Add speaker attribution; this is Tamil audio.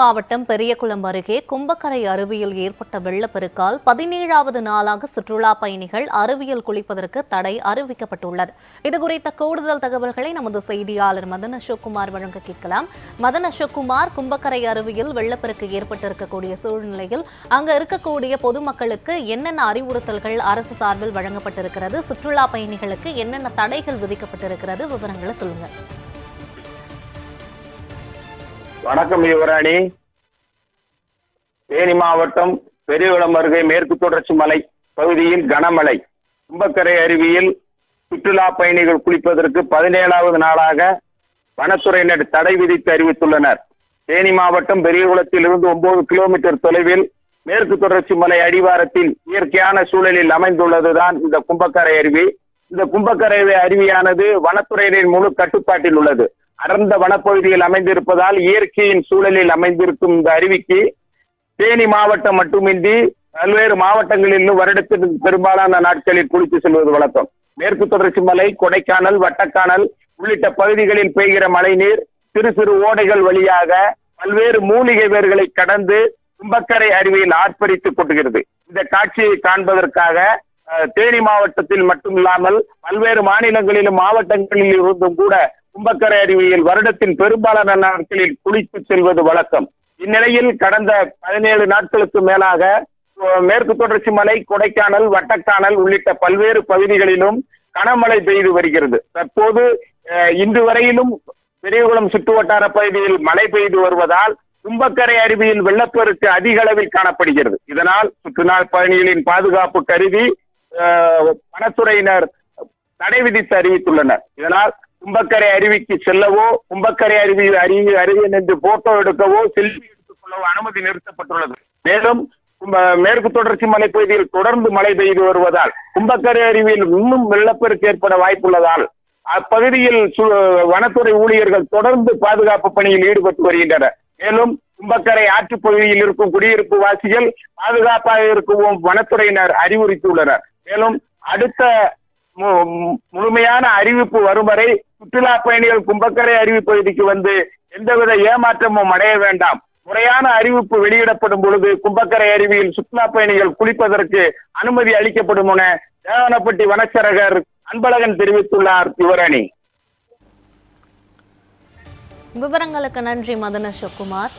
Speaker 1: மாவட்டம் பெரியகுளம் அருகே கும்பக்கரை அருவியில் ஏற்பட்ட வெள்ளப்பெருக்கால் பதினேழாவது நாளாக சுற்றுலா பயணிகள் அருவியில் குளிப்பதற்கு தடை அறிவிக்கப்பட்டுள்ளது. இதுகுறித்த கூடுதல் தகவல்களை நமது செய்தியாளர் மதன் அசோக்குமார் வழங்க கேட்கலாம். மதன் அசோக்குமார் கும்பக்கரை அருவியில் வெள்ளப்பெருக்கு ஏற்பட்டிருக்கக்கூடிய சூழ்நிலையில் அங்க இருக்கக்கூடிய பொதுமக்களுக்கு என்னென்ன அறிவுறுத்தல்கள் அரசு சார்பில் வழங்கப்பட்டிருக்கிறது? சுற்றுலா பயணிகளுக்கு என்னென்ன தடைகள் விதிக்கப்பட்டிருக்கிறது? விவரங்களை சொல்லுங்க
Speaker 2: வணக்கம் யுவராணி. தேனி மாவட்டம் பெரியகுளம் அருகே மேற்கு தொடர்ச்சி மலை பகுதியில் கனமழை. கும்பக்கரை அருவியில் சுற்றுலா பயணிகள் குளிப்பதற்கு பதினேழாவது நாளாக வனத்துறையினர் தடை விதித்து அறிவித்துள்ளனர். தேனி மாவட்டம் பெரியகுளத்திலிருந்து ஒன்பது கிலோமீட்டர் தொலைவில் மேற்கு தொடர்ச்சி மலை அடிவாரத்தில் இயற்கையான சூழலில் அமைந்துள்ளதுதான் இந்த கும்பக்கரை அருவி. இந்த கும்பக்கரை அருவியானது வனத்துறையினரின் முழு கட்டுப்பாட்டில் உள்ளது. அடர்ந்த வனப்பகுதியில் அமைந்திருப்பதால் இயற்கையின் சூழலில் அமைந்திருக்கும் இந்த அருவிக்கு தேனி மாவட்டம் மட்டுமின்றி பல்வேறு மாவட்டங்களிலும் வருடத்திற்கு பெரும்பாலான நாட்களில் குளித்து செல்வது வழக்கம். மேற்கு தொடர்ச்சி மலை கொடைக்கானல் வட்டக்கானல் உள்ளிட்ட பகுதிகளில் பெய்கிற மழைநீர் சிறு சிறு ஓடைகள் வழியாக பல்வேறு மூலிகை வேர்களை கடந்து கும்பக்கரை அருவியில் ஆர்ப்பரித்து கொட்டுகிறது. இந்த காட்சியை காண்பதற்காக தேனி மாவட்டத்தில் மட்டுமில்லாமல் பல்வேறு மாநிலங்களிலும் மாவட்டங்களில் இருந்தும் கூட கும்பக்கரை அருவியில் வருடத்தின் பெரும்பாலான நாட்களில் குளித்து செல்வது வழக்கம். இந்நிலையில் கடந்த பதினேழு நாட்களுக்கு மேலாக மேற்கு தொடர்ச்சி மலை கொடைக்கானல் வட்டக்கானல் உள்ளிட்ட பல்வேறு பகுதிகளிலும் கனமழை பெய்து வருகிறது. தற்போது இன்று வரையிலும் பெரியகுளம் சுற்றுவட்டார பகுதியில் மழை பெய்து வருவதால் கும்பக்கரை அருவியில் வெள்ளப்பெருக்கு அதிக அளவில் காணப்படுகிறது. இதனால் சுற்றுலா பயணிகளின் பாதுகாப்பு கருதி அஹ், வனத்துறையினர் தடை விதித்து அறிவித்துள்ளனர். இதனால் கும்பக்கரை அருவிக்கு செல்லவோ கும்பக்கரை அருவி அருவி அருவி நின்று போட்டோ எடுக்கவோ செல்ஃபி எடுத்துக் கொள்ளவோ அனுமதி நிறுத்தப்பட்டுள்ளது. மேலும் மேற்கு தொடர்ச்சி மலைப்பகுதியில் தொடர்ந்து மழை பெய்து வருவதால் கும்பக்கரை அருவியில் இன்னும் வெள்ளப்பெருக்கு ஏற்பட வாய்ப்புள்ளதால் அப்பகுதியில் சு- வனத்துறை ஊழியர்கள் தொடர்ந்து பாதுகாப்பு பணியில் ஈடுபட்டு வருகின்றனர். மேலும் கும்பக்கரை ஆற்று பகுதியில் இருக்கும் குடியிருப்பு வாசிகள் பாதுகாப்பாக இருக்கவும் வனத்துறையினர் அறிவுறுத்தியுள்ளனர். மேலும் அடுத்த முழுமையான அறிவிப்பு வரும் வரை சுற்றுலா பயணிகள் கும்பக்கரை அறிவிப்பகுதிக்கு பகுதிக்கு வந்து எந்தவித ஏமாற்றமும் அடைய வேண்டாம். முறையான அறிவிப்பு வெளியிடப்படும் பொழுது கும்பக்கரை அருவியில் சுற்றுலா பயணிகள் குளிப்பதற்கு அனுமதி அளிக்கப்படும் என தேவனப்பட்டி வனச்சரகர் அன்பழகன் தெரிவித்துள்ளார் யுவரணி
Speaker 1: விவரங்களுக்கு நன்றி மதன சுகுமார்.